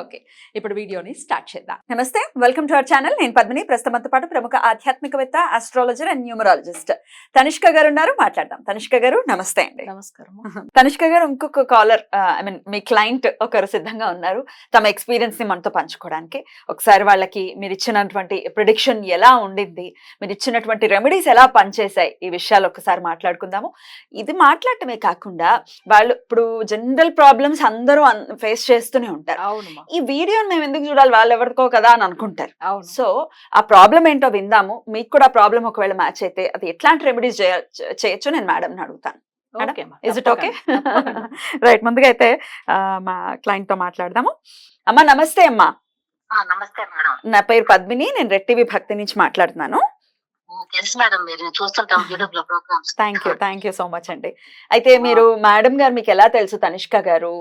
Okay ఇప్పుడు వీడియోని start చేద్దాం. నమస్తే వెల్కమ్ టు అవర్ ఛానల్. నేను పద్మిని. ప్రస్తుతంతో పాటు ప్రముఖ ఆధ్యాత్మికవేత్త ఆస్ట్రాలజర్ అండ్ న్యూమరాలజిస్ట్ తనిష్క గారు ఉన్నారు. మాట్లాడదాం. తనిష్క గారు నమస్తే అండి. నమస్కారం తనిష్క గారు ఇంకొక కాలర్ ఐ మీన్ మీ క్లయింట్ ఒకరు సిద్ధంగా ఉన్నారు. తమ ఎక్స్పీరియన్స్ని మనతో పంచుకోవడానికి. ఒకసారి వాళ్ళకి మీరు ఇచ్చినటువంటి ప్రిడిక్షన్ ఎలా ఉండింది మీరు ఇచ్చినటువంటి రెమెడీస్ ఎలా పనిచేశాయి? ఈ విషయాలు ఒకసారి మాట్లాడుకుందాము. ఇది మాట్లాడటమే కాకుండా వాళ్ళు ఇప్పుడు జనరల్ ప్రాబ్లమ్స్ అందరూ ఫేస్ చేస్తూనే ఉంటారు. ఈ వీడియోని మేము ఎందుకు చూడాలి? వాళ్ళు ఎవరికో కదా అని అనుకుంటారు. సో ఆ ప్రాబ్లం ఏంటో విందాము. మీకు కూడా ప్రాబ్లం ఒకవేళ మ్యాచ్ అయితే అది ఎట్లాంటి రెమెడీస్ చేయొచ్చు నేను మేడం అడుగుతాను. Is it okay. రైట్ ముందుగా అయితే మా క్లయింట్తో మాట్లాడదాము. అమ్మా నమస్తే అమ్మా. ఆ, నమస్తే మేడం నా పేరు పద్మిని నేను రెడ్ టీవీ భక్తి నుంచి మాట్లాడుతున్నాను. తెలుసు మేడం మీరు చూస్తుంటాం యూట్యూబ్లో programs thank you thank you so much అండి. అయితే మీరు మేడం గారు మీకు ఎలా తెలుసు తనిష్క గారు?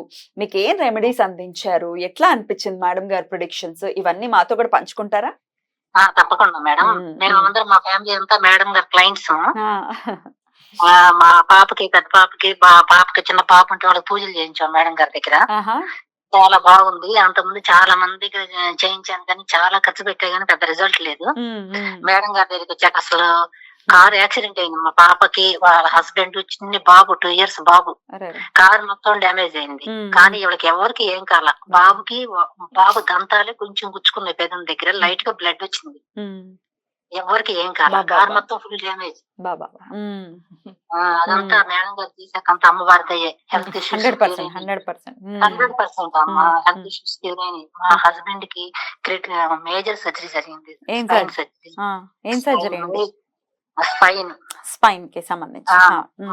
మీకు ఏం రెమెడీస్ అందించారు? ఎట్లా అనిపించింది మేడం గారు ప్రిడిక్షన్స్ ఇవన్నీ మాతో కూడా పంచుకుంటారా? తప్పకుండా మేడం. మేము. అందరం మా ఫ్యామిలీ అంతా మేడం గారి క్లయింట్స్ మా పాపకి పెద్ద పాపకి పాపకి చిన్న పాప ఉంటే వాళ్ళకి పూజలు చేయించాం మేడం గారి దగ్గర. చాలా బాగుంది. అంతకుముందు చాలా మందికి చేయించాను కానీ చాలా ఖర్చు పెట్టే కానీ పెద్ద రిజల్ట్ లేదు. మేడం గారి దగ్గరికి వచ్చాక అసలు కార్ యాక్సిడెంట్ అయింది. మా పాపకి వాళ్ళ హస్బెండ్ చిన్ని బాబు టూ ఇయర్స్ బాబు. కార్ మొత్తం డ్యామేజ్ అయింది. కానీ ఇవిడకి ఎవరికి ఏం కాల. బాబుకి బాబు దంతాలే కొంచెం గుచ్చుకున్నాయి. పెదం దగ్గర లైట్గా బ్లడ్ వచ్చింది. ఎవరికి ఏం కార్ బా. మొత్తం ఫుల్ డ్యామేజ్ బాబా. అదంతా మేడం గారు తీసాక అంత అమ్మవారిదయ్యే health issues hundred percent hundred percent. Hundred percent అమ్మ ఉమ్, హెల్త్. ఇష్యూస్ తీరైనాయి మా హస్బెండ్కి మేజర్ సర్జరీ జరిగింది. ఏం సర్జరీ సర్జరీ ఏం సర్జరీ అండి? స్పైన్ స్పైన్కి సంబంధించి.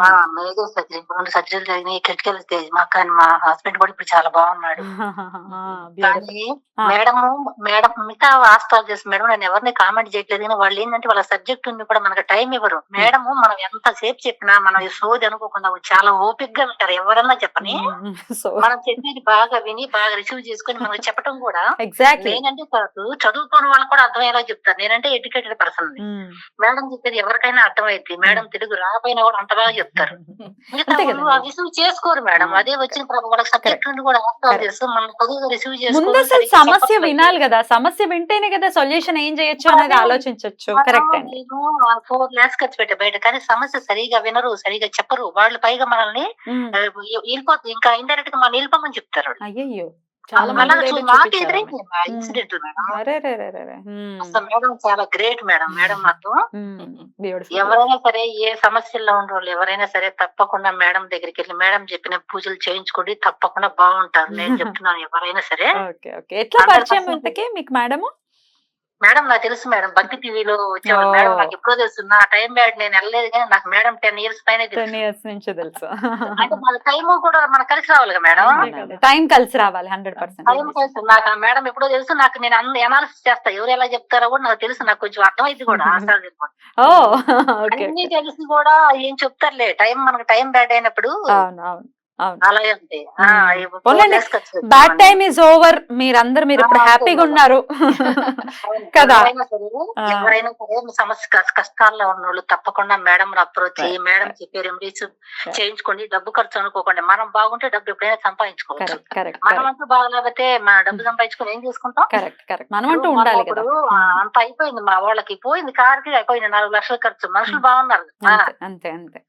మా మేజర్ సర్జరీ రెండు సర్జరీలు జరిగినాయి. క్రిటికల్ స్టేజ్ మా కానీ మా హస్బెండ్ కూడా ఇప్పుడు చాలా బాగున్నాడు. కానీ. మేడం మేడం మిగతా చేసి మేడం నేను ఎవరిని కామెంట్ చేయట్లేదు. కానీ వాళ్ళు ఏంటంటే వాళ్ళ సబ్జెక్ట్ ఉంది కూడా మనకు టైం ఇవ్వరు. మేడం మనం ఎంత సేపు చెప్పినా మనం ఈ సోది అనుకోకుండా చాలా ఓపిక్గా వింటారు ఎవరన్నా చెప్పని మనం చెప్పేది బాగా విని బాగా రిసీవ్ చేసుకొని మనకు చెప్పడం కూడా నేనంటే కాదు చదువుకోని వాళ్ళకి కూడా అర్థమయ్యేలా చెప్తారు. నేనంటే ఎడ్యుకేటెడ్ పర్సన్ మేడం చెప్పేది ఎవరికైనా అర్థమైంది మేడం తెలుగు రాకపోయినా కూడా అంత బాగా చెప్తారు. రిసీవ్ చేసుకోరు మేడం. అదే వచ్చిన వాళ్ళకి సబ్జెక్ట్ నుండి కూడా మనం రిసీవ్ చేసుకోవాలి సమస్య వినాలి కదా. సమస్య వింటేనే కదా సొల్యూషన్ ఏం చేయొచ్చు అనేది ఆలోచించవచ్చు కరెక్ట్ అండి. ఫోర్ లాక్స్ ఖర్చు పెట్టే బయట. కానీ సమస్య సరిగా వినరు సరిగా చెప్పరు. వాళ్ళు పైగా మనల్ని వెళ్ళిపోతుంది ఇంకా ఇండైరెక్ట్గా మనం వెళ్ళిపోమని చెప్తారు వాళ్ళు. చాలా మంది మాకు ఎదురైంది. Incident madam? అసలు మేడం చాలా గ్రేట్ మేడం. మేడం మాకు. ఎవరైనా సరే ఏ సమస్యల్లో వాళ్ళు ఎవరైనా సరే తప్పకుండా మేడం దగ్గరికి వెళ్ళి మేడం చెప్పిన పూజలు చేయించుకోండి తప్పకుండా బాగుంటారు. నేను చెప్తున్నాను ఎవరైనా సరే. ఎట్లా పరిచయం 100% ఇంతకీ మీకు మేడము? మేడం నాకు తెలుసు మేడం భక్తి టీవీలో వచ్చేవాళ్ళు. మేడం నాకు ఎప్పుడో తెలుసు నా టైం బ్యాడ్ నేను వెళ్ళలేదు కానీ నాకు మేడం టెన్ ఇయర్స్ పైన టెన్ ఇయర్స్ నుంచి తెలుసు. అంటే మన టైం కూడా మన కలిసి రావాలి కదా మేడం? టైం కలిసి రావాలి హండ్రెడ్ పర్సెంట్. టైం తెలుసు నాకు ఆ మేడం ఎప్పుడో తెలుసు నాకు నేను అన్ని అనాలిసిస్ చేస్తా. ఎవరు ఎలా చెప్తారో కూడా నాకు తెలుసు నాకు కొంచెం అర్థమైంది కూడా. ఓ అన్ని తెలిసి కూడా ఏం చెప్తారులే టైం మనకు టైం బ్యాడ్ అయినప్పుడు అవును అవును అవును. అలాగే బ్యాడ్. టైమ్ ఇస్ ఓవర్ మీరందరూ మీరు ఇప్పుడు హ్యాపీగా ఉన్నారు. కదా? ఎవరైనా సరే సమస్య కష్ట- కష్టాల్లో ఉన్న వాళ్ళు తప్పకుండా మేడం అప్రోచ్ Right. మేడం చెప్పే రెమెడీస్ చేయించుకోండి డబ్బు ఖర్చు అనుకోకండి. మనం బాగుంటే డబ్బు ఎప్పుడైనా సంపాదించుకోవచ్చు. మనం అంటూ బాగలేకపోతే మన డబ్బు సంపాదించుకుని ఏం చేసుకుంటాం? కరెక్ట్ కరెక్ట్ మనం అంటూ ఉండాలి కదా. ఆ, అంత అయిపోయింది మా వాళ్ళకి. పోయింది కార్కి అయిపోయింది నాలుగు లక్షల ఖర్చు. మనుషులు మ్మ్. బాగున్నారు. అంతే అంతే.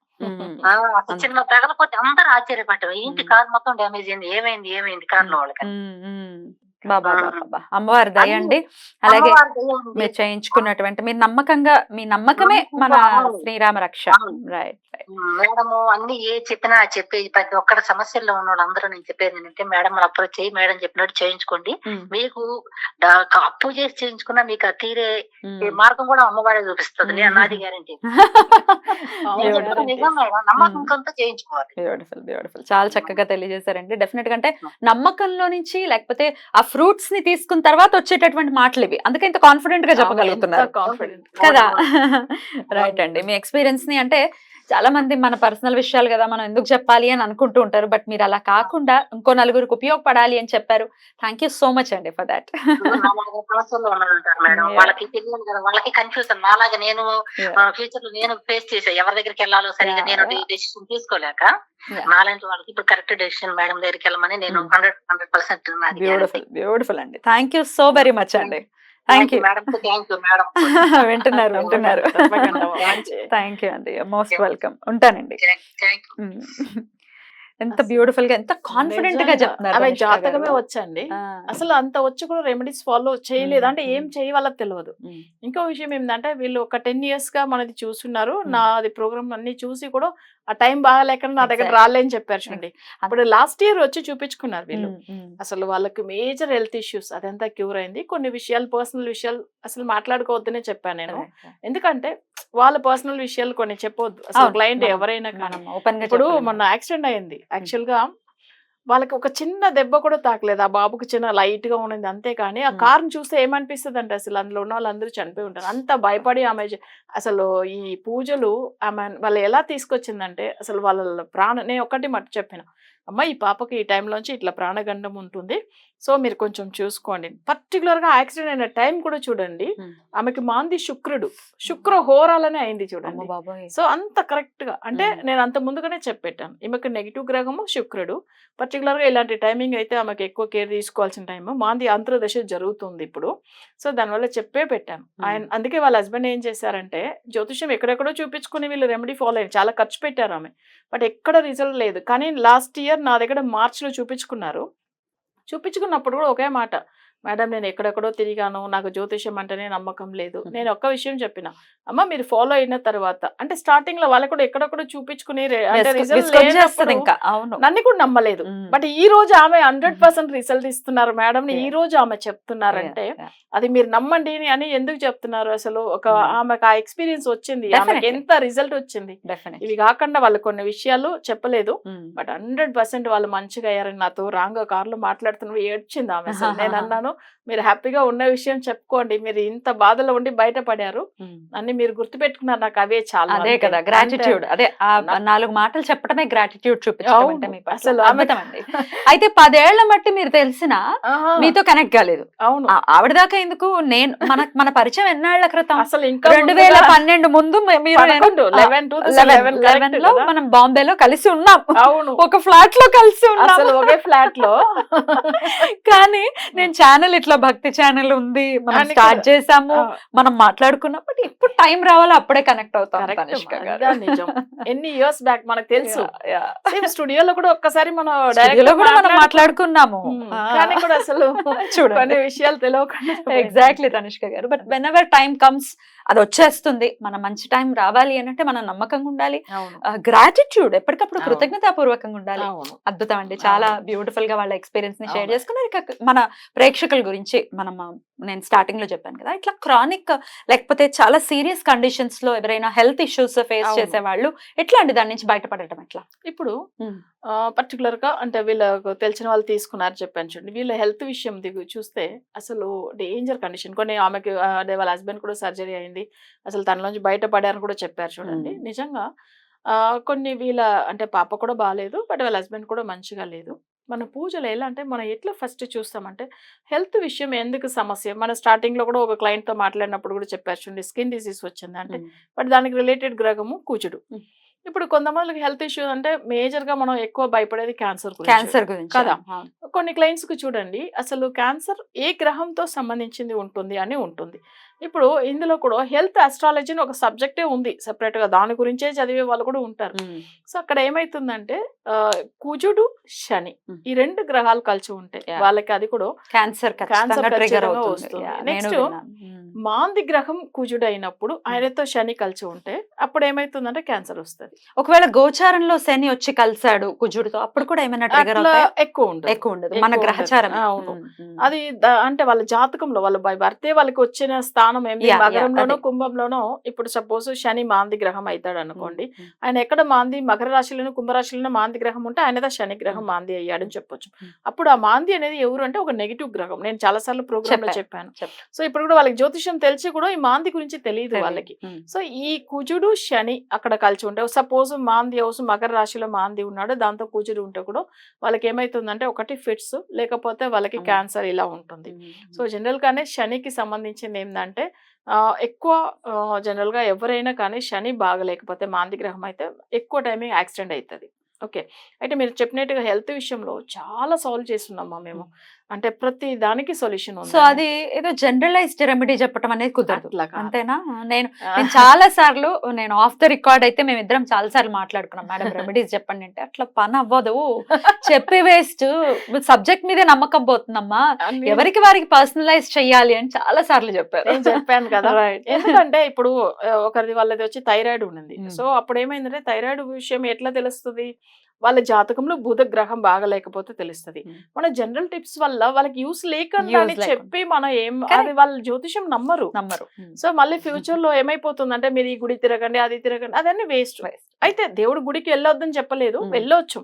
అసలు చిన్న తగలపోతే అందరూ ఆశ్చర్యపడ్డారు. ఏంటి. కార్ మొత్తం డ్యామేజ్ అయింది? ఏమైంది? ఏమైంది? కార్లో వాళ్ళకి. బాబా. అమ్మవారి దయ అండి. అలాగే. మీరు చేయించుకున్నటువంటి మీరు నమ్మకంగా మీ నమ్మకమే మన. శ్రీరామ రక్ష. రైట్ మేడము అన్ని ఏ చెప్పినా చెప్పేది ప్రతి ఒక్కరి సమస్యల్లో ఉన్న వాళ్ళందరూ నేను చెప్పేది ఏంటంటే మేడం అప్రోచ్ చేయి మేడం చెప్పినట్టు చేయించుకోండి. మీకు అప్పు చేసి చేయించుకున్నా మీకు ఆ తీరే మార్గం కూడా అమ్మవారే చూపిస్తుంది. నేను నాది గ్యారంటీ బ్యూటిఫుల్ బ్యూటిఫుల్ చాలా చక్కగా తెలియజేశారండి. డెఫినెట్గా అంటే నమ్మకంలో నుంచి లేకపోతే ఆ ఫ్రూట్స్ని తీసుకున్న తర్వాత వచ్చేటటువంటి మాటలు ఇవి. అందుకే ఇంత కాన్ఫిడెంట్గా చెప్పగలుగుతున్నారు. కదా? రైట్ అండి. మీ ఎక్స్పీరియన్స్ని అంటే చాలా మంది మన పర్సనల్ విషయాలు కదా మనం ఎందుకు చెప్పాలి అని అనుకుంటూ ఉంటారు బట్ మీరు అలా కాకుండా ఇంకో నలుగురికి ఉపయోగపడాలి అని చెప్పారు. థ్యాంక్ యూ సో మచ్ అండి ఫర్ దాట్. వాళ్ళకి తెలియదు కదా వాళ్ళకి కన్ఫ్యూజన్ నాలాగా నేను ఫ్యూచర్లో నేను ఫేస్ చేసా ఎవరి దగ్గరికి వెళ్ళాలో సరిగా నేను. డెసిషన్ తీసుకోలేక. నాలాంటి వాళ్ళకి ఇప్పుడు కరెక్ట్ డెసిషన్ మేడం దగ్గరికి వెళ్ళమని నేను. Hundred hundred percent beautiful beautiful అండి. Thank you so very much అండి. థ్యాంక్ యూ మేడం వింటున్నారు వింటున్నారు. థ్యాంక్ యూ అండి. మోస్ట్ వెల్కమ్ ఉంటానండి. ఎంత బ్యూటిఫుల్గా ఎంత కాన్ఫిడెంట్గా. చెప్తున్నారు జాతకమే. వచ్చండి. అసలు అంత వచ్చి కూడా రెమెడీస్ ఫాలో చేయలేదు. అంటే ఏం మ్మ్. చేయ వాళ్ళకి తెలియదు ఇంకో విషయం ఏంటంటే వీళ్ళు ఒక టెన్ ఇయర్స్గా మనది చూస్తున్నారు. నాది ప్రోగ్రామ్ అన్ని చూసి కూడా ఆ టైం బాగాలేక నా దగ్గర. రాలేని చెప్పారు చూడండి. అప్పుడు లాస్ట్ ఇయర్ వచ్చి చూపించుకున్నారు వీళ్ళు. అసలు వాళ్ళకి మేజర్ హెల్త్ ఇష్యూస్ అదంతా క్యూర్ అయింది. కొన్ని విషయాలు పర్సనల్ విషయాలు అసలు మాట్లాడుకోవద్దనే చెప్పాను నేను. ఎందుకంటే వాళ్ళ పర్సనల్ విషయాలు కొన్ని చెప్పొద్దు. అసలు క్లయింట్ ఎవరైనా కానీ. ఇప్పుడు. మొన్న యాక్సిడెంట్ అయింది. యాక్చువల్గా వాళ్ళకి ఒక చిన్న దెబ్బ కూడా తాకలేదు. ఆ బాబుకి చిన్న లైట్గా ఉన్నది అంతే కానీ ఆ మ్మ్. కార్ చూస్తే ఏమనిపిస్తుంది అంటే అసలు అందులో ఉన్న వాళ్ళందరూ చనిపోయి ఉంటారు. అంత భయపడి ఆమె అసలు ఈ పూజలు ఆమె వాళ్ళు ఎలా తీసుకొచ్చిందంటే అసలు వాళ్ళ ప్రాణ నేను ఒకటి మట్టు చెప్పిన. అమ్మ ఈ పాపకి ఈ టైంలోంచి ఇట్లా ప్రాణగండం ఉంటుంది. సో మీరు కొంచెం చూసుకోండి. పర్టికులర్గా యాక్సిడెంట్ అయిన టైం కూడా చూడండి. ఆమెకి మాంది శుక్రుడు. శుక్ర హోరాలనే అయింది చూడండి. బాబోయ్. సో అంత కరెక్ట్గా అంటే. నేను అంత ముందుగానే చెప్పెట్టాను ఈమెకు నెగిటివ్ గ్రహము శుక్రుడు. పర్టికులర్గా ఇలాంటి టైమింగ్ అయితే ఆమెకు ఎక్కువ కేర్ తీసుకోవాల్సిన టైం మాంది అంతర్దశ జరుగుతుంది ఇప్పుడు. సో దానివల్ల చెప్పే పెట్టాను. ఆయన అందుకే వాళ్ళ హస్బెండ్ ఏం చేశారంటే జ్యోతిష్యం ఎక్కడెక్కడో చూపించుకుని వీళ్ళు రెమెడీ ఫాలో అయ్యారు. చాలా ఖర్చు పెట్టారు ఆమె. బట్ ఎక్కడ రిజల్ట్ లేదు. కానీ లాస్ట్ ఇయర్ నా దగ్గర మార్చిలో చూపించుకున్నారు. చూపించుకున్నప్పుడు కూడా ఒకే మాట. మేడం నేను ఎక్కడెక్కడో తిరిగాను నాకు జ్యోతిష్యం అంటేనే నమ్మకం లేదు. నేను ఒక్క విషయం చెప్పిన అమ్మ మీరు ఫాలో అయిన తర్వాత అంటే స్టార్టింగ్లో వాళ్ళకు కూడా ఎక్కడెక్కడో చూపించుకుని నన్ను కూడా నమ్మలేదు మ్మ్. బట్ ఈ రోజు ఆమె హండ్రెడ్ పర్సెంట్ రిజల్ట్ ఇస్తున్నారు మేడం ఈ. రోజు ఆమె చెప్తున్నారంటే. అది మీరు నమ్మండి అని ఎందుకు చెప్తున్నారు అసలు ఒక. ఆమెకు ఆ ఎక్స్పీరియన్స్ వచ్చింది ఆమెకి. ఎంత రిజల్ట్ వచ్చింది. ఇవి కాకుండా వాళ్ళు కొన్ని విషయాలు చెప్పలేదు. బట్ హండ్రెడ్ పర్సెంట్ వాళ్ళు మంచిగా అయ్యారని నాతో రాంగ్ కార్లో మాట్లాడుతున్నప్పుడు ఏడ్చింది ఆమె నేను అన్నాను మీరు హ్యాపీగా ఉన్న విషయం చెప్పుకోండి. మీరు ఇంత బాధలో ఉండి బయటపడారు. అన్ని మీరు గుర్తు పెట్టుకున్నారు నాకు అవే చాలా అదే. కదా. గ్రాటిట్యూడ్ అదే నాలుగు మాటలు చెప్పడమే గ్రాటిట్యూడ్ చూపించడం. అసలు అయితే పదేళ్ళ మట్టి మీరు తెలిసిన మీతో కనెక్ట్ కాలేదు. అవును. ఆవిడ దాకా ఎందుకు? నేను మన మన పరిచయం ఎన్నాళ్ళ క్రితం? అసలు ఇంకా రెండు వేల పన్నెండు ముందు లెవెన్లో మనం బాంబేలో కలిసి ఉన్నాం. అవును. ఒక ఫ్లాట్లో కలిసి ఉన్నాం. ఒకే ఫ్లాట్లో కానీ నేను ఛానల్ ఇట్లా భక్తి ఛానల్ ఉంది మనం స్టార్ట్ చేసాము మనం మాట్లాడుకున్నప్పుడు ఇప్పుడు టైం రావాలో అప్పుడే కనెక్ట్ అవుతాం నిజం. ఎన్ని ఇయర్స్ బ్యాక్ మనకు తెలుసు. స్టూడియోలో కూడా ఒక్కసారి మనం డైరెక్ట్ కూడా మనం మాట్లాడుకున్నాము. కానీ కూడా అసలు చూడండి. విషయాలు తెలియకుండా ఎగ్జాక్ట్లీ తనిష్క గారు. But whenever time comes అది వచ్చేస్తుంది. మన మంచి టైం రావాలి అని అంటే మనం నమ్మకంగా ఉండాలి. గ్రాటిట్యూడ్ ఎప్పటికప్పుడు. కృతజ్ఞతాపూర్వకంగా ఉండాలి. అద్భుతం అండి చాలా. బ్యూటిఫుల్గా వాళ్ళ ఎక్స్పీరియన్స్ని షేర్. చేసుకున్నారు. ఇక మన ప్రేక్షకుల గురించి మనం నేను స్టార్టింగ్లో చెప్పాను కదా ఇట్లా క్రానిక్ లేకపోతే చాలా సీరియస్ కండిషన్స్లో ఎవరైనా హెల్త్ ఇష్యూస్ ఫేస్. చేసే వాళ్ళు ఎట్లా అండి దాని నుంచి బయటపడటం ఎట్లా? ఇప్పుడు ఉమ్. పర్టికులర్గా అంటే వీళ్ళకు తెలిసిన వాళ్ళు తీసుకున్నారు చెప్పాను చూడండి. వీళ్ళ హెల్త్ విషయం దిగు చూస్తే అసలు డేంజర్ కండిషన్ కొన్ని ఆమెకి అదే వాళ్ళ హస్బెండ్ కూడా సర్జరీ అయింది. అసలు తనలోంచి బయటపడారని కూడా చెప్పారు చూడండి. నిజంగా ఆ, కొన్ని వీళ్ళ అంటే పాప కూడా బాగాలేదు బట్ వాళ్ళ హస్బెండ్ కూడా మంచిగా లేదు. మన పూజలు ఎలా అంటే మనం ఎట్లా ఫస్ట్ చూస్తామంటే హెల్త్ విషయం ఎందుకు సమస్య? మన స్టార్టింగ్లో కూడా ఒక client తో మాట్లాడినప్పుడు కూడా చెప్పారు చూడండి. స్కిన్ డిసీజ్ వచ్చింది అంటే బట్ దానికి రిలేటెడ్ గ్రహము కూచుడు. ఇప్పుడు కొంతమందికి హెల్త్ ఇష్యూస్ అంటే మేజర్గా మనం ఎక్కువ భయపడేది క్యాన్సర్ క్యాన్సర్ గురించి కదా. కొన్ని క్లయింట్స్కి చూడండి అసలు క్యాన్సర్ ఏ గ్రహంతో సంబంధించింది ఉంటుంది అని ఉంటుంది ఇప్పుడు ఇందులో కూడా హెల్త్ అస్ట్రాలజీ ఒక సబ్జెక్టే ఉంది సెపరేట్గా దాని గురించే చదివే వాళ్ళు కూడా ఉంటారు. సో అక్కడ ఏమైతుందంటే కుజుడు శని. ఈ రెండు గ్రహాలు కలిసి ఉంటాయి. వాళ్ళకి అది కూడా క్యాన్సర్ అవుతుంది వస్తుంది. ఉమ్. మాంది గ్రహం కుజుడు అయినప్పుడు ఆయనతో శని కలిసి ఉంటే అప్పుడు ఏమైతుందంటే క్యాన్సర్ వస్తుంది ఒకవేళ గోచారంలో శని వచ్చి కలిసాడు కుజుడితో అప్పుడు కూడా ఏమైనా ట్రిగర్ ఎక్కువ ఉంటుంది ఎక్కువ ఉండదు మన ఉండదు. గ్రహచారం అవును. అది అంటే వాళ్ళ జాతకంలో వాళ్ళ బై బర్తే వాళ్ళకి వచ్చిన స్థానం మకరంలోనో అదే. కుంభంలోనో ఇప్పుడు సపోజ్ శని మాంది గ్రహం అవుతాడు అనుకోండి ఆయన ఎక్కడ మాంది మకర రాశిలోనూ కుంభరాశిలోనూ మాంది గ్రహం ఉంటే ఆయనదా శని గ్రహం. మాంది అయ్యాడని చెప్పొచ్చు. అప్పుడు ఆ మాంది అనేది ఎవరు అంటే ఒక నెగిటివ్ గ్రహం నేను చాలా సార్లు ప్రోగ్రామ్లో. చెప్పాను. సో ఇప్పుడు కూడా వాళ్ళకి జ్యోతిషం తెలిసి కూడా ఈ మాంది గురించి తెలియదు. వాళ్ళకి సో ఈ కుజుడు శని అక్కడ కలిసి ఉంటే సపోజ్ మాంది హౌస్ మకర రాశిలో మాంది ఉన్నాడు దాంతో కుజుడు ఉంటే కూడా వాళ్ళకి ఏమైతుందంటే ఒకటి ఫిట్స్ లేకపోతే వాళ్ళకి. క్యాన్సర్ ఇలా ఉంటుంది. సో జనరల్ గానే శనికి సంబంధించింది ఏంటంటే ఎక్కువ జనరల్గా ఎవరైనా కానీ శని బాగలేకపోతే మాంది గ్రహం అయితే ఎక్కువ టైమింగ్ యాక్సిడెంట్ అవుతుంది. ఓకే. అయితే మీరు చెప్పినట్టుగా హెల్త్ విషయంలో చాలా సాల్వ్ చేస్తున్నామా మేము. అంటే ప్రతి దానికి సొల్యూషన్ సో అది ఏదో జనరలైజ్డ్ రెమెడీ చెప్పడం అనేది కుదరదు. అంతేనా? నేను చాలా సార్లు నేను ఆఫ్ ద రికార్డ్ అయితే మేము ఇద్దరం చాలా సార్లు మాట్లాడుకున్నాం. మేడం రెమెడీస్ చెప్పండి అంటే అట్లా పని అవ్వదు. చెప్పి వేస్ట్. సబ్జెక్ట్ మీదే నమ్మకం పోతుందమ్మా. ఎవరికి వారికి పర్సనలైజ్ చెయ్యాలి అని చాలా సార్లు చెప్పారు. నేను చెప్పాను కదా. ఎందుకంటే ఇప్పుడు ఒకరిది వాళ్ళది వచ్చి థైరాయిడ్ Hmm. సో అప్పుడు ఏమైందంటే థైరాయిడ్ విషయం ఎట్లా తెలుస్తుంది? వాళ్ళ జాతకంలో బుధ గ్రహం బాగలేకపోతే తెలుస్తుంది. మన జనరల్ టిప్స్ వల్ల వాళ్ళకి యూస్ లేకుండా అని. చెప్పి మనం ఏం. అది వాళ్ళ జ్యోతిషం నమ్మరు నమ్మరు సో మళ్ళీ ఫ్యూచర్లో ఏమైపోతుంది అంటే మీరు ఈ గుడి తిరగండి అది తిరగండి అదన్నీ వేస్ట్. అయితే దేవుడి గుడికి వెళ్ళొద్దని చెప్పలేదు. వెళ్ళొచ్చు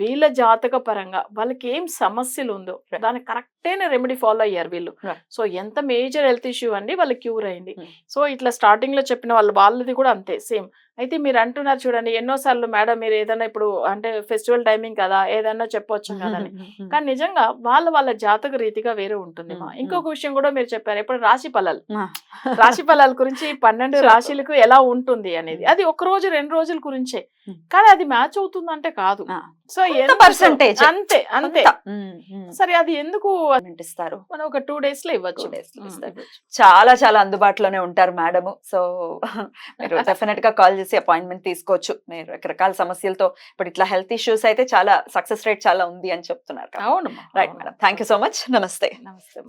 వీళ్ళ జాతక పరంగా వాళ్ళకి ఏం సమస్యలు ఉందో. దానికి కరెక్ట్ అయిన రెమెడీ ఫాలో అయ్యారు వీళ్ళు. సో ఎంత మేజర్ హెల్త్ ఇష్యూ అండి వాళ్ళకి క్యూర్ అయింది Hmm. సో ఇట్లా స్టార్టింగ్లో చెప్పిన వాళ్ళు వాళ్ళది కూడా అంతే సేమ్ అయితే మీరు అంటున్నారు చూడండి ఎన్నోసార్లు మేడం మీరు ఏదైనా ఇప్పుడు అంటే ఫెస్టివల్ టైమింగ్ కదా ఏదైనా చెప్పొచ్చు కదని ఉమ్, కానీ నిజంగా వాళ్ళ వాళ్ళ జాతక రీతిగా వేరే ఉంటుంది మా Hmm. ఇంకొక విషయం కూడా మీరు చెప్పారు ఇప్పుడు రాశి ఫలాలు. రాశి ఫలాల గురించి పన్నెండు. రాశులకు ఎలా ఉంటుంది అనేది Hmm. అది ఒక రోజు రెండు రోజుల గురించే Hmm. కానీ అది మ్యాచ్ అవుతుందంటే కాదు. So percentage. అంతే అంతే. సరే అది ఎందుకు ఇస్తారు. మనం ఒక టూ డేస్లో ఇవ్వచ్చు. చాలా చాలా అందుబాటులోనే ఉంటారు మేడము. సో మీరు డెఫినెట్గా కాల్ చేసి అపాయింట్మెంట్ తీసుకోవచ్చు. మీరు రకరకాల సమస్యలతో ఇప్పుడు ఇట్లా హెల్త్ ఇష్యూస్ అయితే చాలా సక్సెస్ రేట్ చాలా ఉంది అని చెప్తున్నారు. అవునమ్మా right madam thank so much నమస్తే. నమస్తే